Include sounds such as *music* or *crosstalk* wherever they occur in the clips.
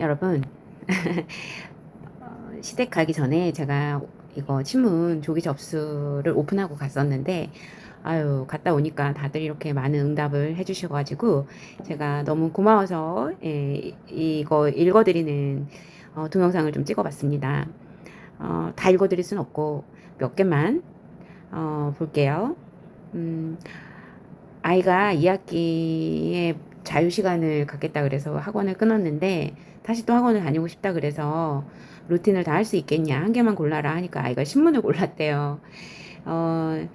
여러분 *laughs* 어, 시댁 가기 전에 제가 이거 신문 조기 접수를 오픈하고 갔었는데 아유 갔다 오니까 다들 이렇게 많은 응답을 해주셔가지고 제가 너무 고마워서 예, 이거 읽어드리는 어, 동영상을 좀 찍어봤습니다. 어, 다 읽어드릴 순 없고 몇 개만 어, 볼게요. 음, 아이가 2학기에 자유 시간을 갖겠다 그래서 학원을 끊었는데 다시 또 학원을 다니고 싶다 그래서 루틴을 다 할 수 있겠냐 한 개만 골라라 하니까 아이가 신문을 *laughs* 골랐대요. 어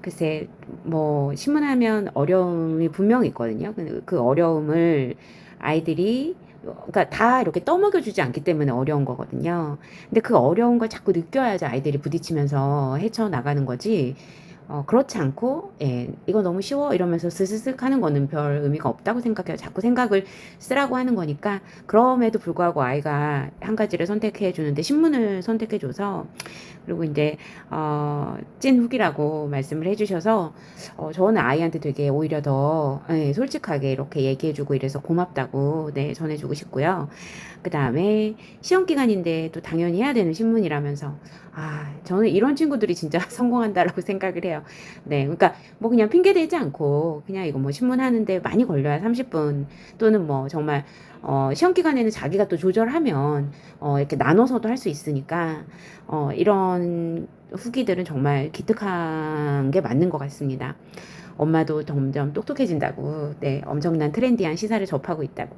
글쎄 뭐 신문하면 어려움이 분명히 있거든요. 그, 그 어려움을 아이들이 그러니까 다 이렇게 떠먹여 주지 않기 때문에 어려운 거거든요. 근데 그 어려운 걸 자꾸 느껴야지 아이들이 부딪히면서 헤쳐나가는 거지. 어, 그렇지 않고, 예, 이거 너무 쉬워 이러면서 스스슥 하는 거는 별 의미가 없다고 생각해요. 자꾸 생각을 쓰라고 하는 거니까, 그럼에도 불구하고 아이가 한 가지를 선택해 주는데, 신문을 선택해 줘서, 그리고 이제, 어, 찐 후기라고 말씀을 해 주셔서, 어, 저는 아이한테 되게 오히려 더, 예, 솔직하게 이렇게 얘기해 주고 이래서 고맙다고, 네, 전해주고 싶고요. 그 다음에 시험 기간인데 또 당연히 해야 되는 신문이라면서 아 저는 이런 친구들이 진짜 *laughs* 성공한다라고 생각을 해요. 네, 그러니까 뭐 그냥 핑계 대지 않고 그냥 이거 뭐 신문 하는데 많이 걸려야 30분 또는 뭐 정말 어, 시험 기간에는 자기가 또 조절하면 어, 이렇게 나눠서도 할 수 있으니까 어, 이런 후기들은 정말 기특한 게 맞는 것 같습니다. 엄마도 점점 똑똑해진다고, 네, 엄청난 트렌디한 시사를 접하고 있다고.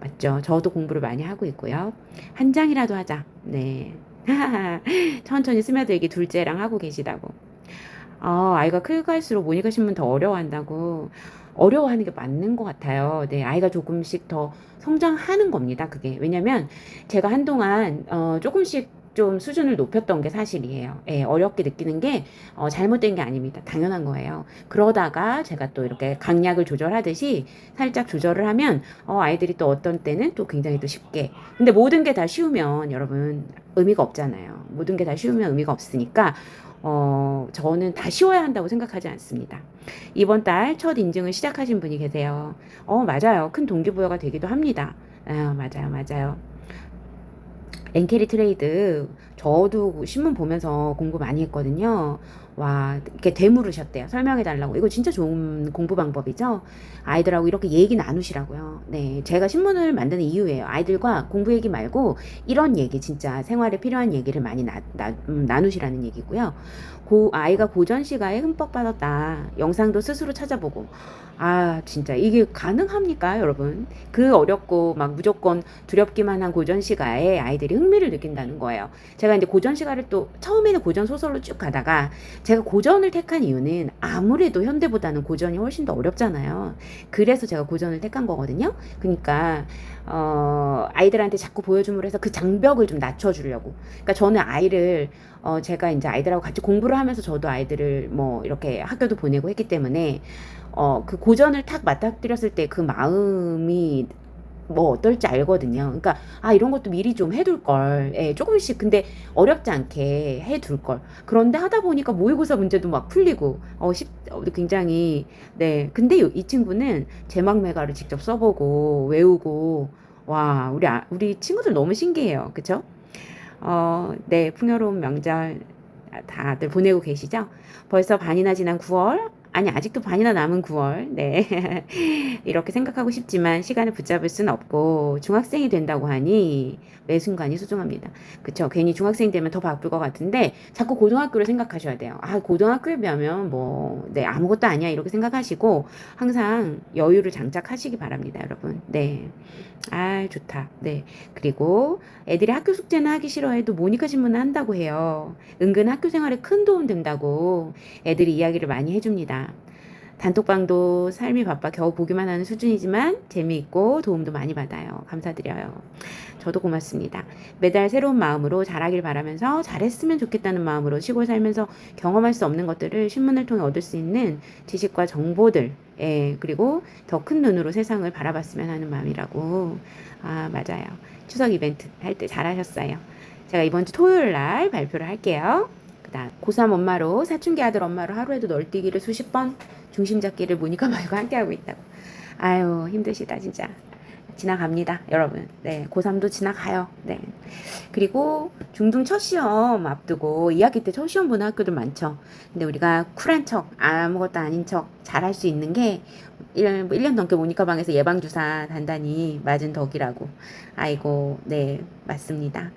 맞죠? 저도 공부를 많이 하고 있고요. 한 장이라도 하자. 네. *laughs* 천천히 스며들기 둘째랑 하고 계시다고. 어, 아이가 클갈수록 모니까 신문 더 어려워한다고. 어려워하는 게 맞는 것 같아요. 네, 아이가 조금씩 더 성장하는 겁니다. 그게. 왜냐면 제가 한동안, 어, 조금씩 좀 수준을 높였던 게 사실이에요. 예, 어렵게 느끼는 게 어, 잘못된 게 아닙니다. 당연한 거예요. 그러다가 제가 또 이렇게 강약을 조절하듯이 살짝 조절을 하면 어, 아이들이 또 어떤 때는 또 굉장히 또 쉽게. 근데 모든 게 다 쉬우면 여러분 의미가 없잖아요. 모든 게 다 쉬우면 의미가 없으니까 어, 저는 다 쉬워야 한다고 생각하지 않습니다. 이번 달 첫 인증을 시작하신 분이 계세요. 어, 맞아요. 큰 동기부여가 되기도 합니다. 아, 맞아요, 맞아요. 엔캐리 트레이드 저도 신문 보면서 공부 많이 했거든요. 와, 이렇게 되물으셨대요. 설명해 달라고. 이거 진짜 좋은 공부 방법이죠. 아이들하고 이렇게 얘기 나누시라고요. 네, 제가 신문을 만드는 이유예요. 아이들과 공부 얘기 말고 이런 얘기 진짜 생활에 필요한 얘기를 많이 나, 나, 음, 나누시라는 얘기고요. 고, 아이가 고전 시가에 흠뻑 빠졌다. 영상도 스스로 찾아보고. 아, 진짜 이게 가능합니까, 여러분? 그 어렵고 막 무조건 두렵기만 한 고전 시가에 아이들이 흥미를 느낀다는 거예요. 제가 이제 고전 시가를 또 처음에는 고전 소설로 쭉 가다가 제가 고전을 택한 이유는 아무래도 현대보다는 고전이 훨씬 더 어렵잖아요. 그래서 제가 고전을 택한 거거든요. 그러니까 어, 아이들한테 자꾸 보여줌으로 해서 그 장벽을 좀 낮춰주려고. 그러니까 저는 아이를 어, 제가 이제 아이들하고 같이 공부를 하면서 저도 아이들을 뭐 이렇게 학교도 보내고 했기 때문에 어, 그 고전을 탁 맞닥뜨렸을 때 그 마음이 뭐 어떨지 알거든요. 그러니까 아 이런 것도 미리 좀 해둘 걸. 예, 조금씩 근데 어렵지 않게 해둘 걸. 그런데 하다 보니까 모의고사 문제도 막 풀리고 어, 십, 어 굉장히 네. 근데 이 친구는 제막매가를 직접 써보고 외우고 와 우리 아, 우리 친구들 너무 신기해요. 그쵸? 어, 네 풍요로운 명절 다들 보내고 계시죠? 벌써 반이나 지난 9월 아니 아직도 반이나 남은 9월. 네. *laughs* 이렇게 생각하고 싶지만 시간을 붙잡을 수는 없고 중학생이 된다고 하니 매 순간이 소중합니다. 그쵸? 괜히 중학생 되면 더 바쁠 것 같은데 자꾸 고등학교를 생각하셔야 돼요. 아 고등학교에 비하면 뭐 네 아무것도 아니야 이렇게 생각하시고 항상 여유를 장착하시기 바랍니다 여러분. 네아 좋다. 네. 그리고 애들이 학교 숙제는 하기 싫어해도 모니카 신문을 한다고 해요. 은근 학교 생활에 큰 도움 된다고 애들이 이야기를 많이 해줍니다 단톡방도 삶이 바빠 겨우 보기만 하는 수준이지만 재미있고 도움도 많이 받아요. 감사드려요. 저도 고맙습니다. 매달 새로운 마음으로 잘하길 바라면서 잘했으면 좋겠다는 마음으로 시골 살면서 경험할 수 없는 것들을 신문을 통해 얻을 수 있는 지식과 정보들, 예, 그리고 더 큰 눈으로 세상을 바라봤으면 하는 마음이라고. 아, 맞아요. 추석 이벤트 할 때 잘하셨어요. 제가 이번 주 토요일 날 발표를 할게요. 그다음 고3 엄마로 사춘기 아들 엄마로 하루에도 널뛰기를 수십 번 중심 잡기를 모니까 말고 함께 하고 있다고. 아유 힘드시다 진짜. 지나갑니다, 여러분. 네, 고3도 지나가요. 네. 그리고 중등 첫 시험 앞두고 2학기 때 첫 시험 보는 학교들 많죠. 근데 우리가 쿨한 척, 아무것도 아닌 척 잘할 수 있는 게 1, 1년 넘게 모니카 방에서 예방주사 단단히 맞은 덕이라고. 아이고, 네, 맞습니다.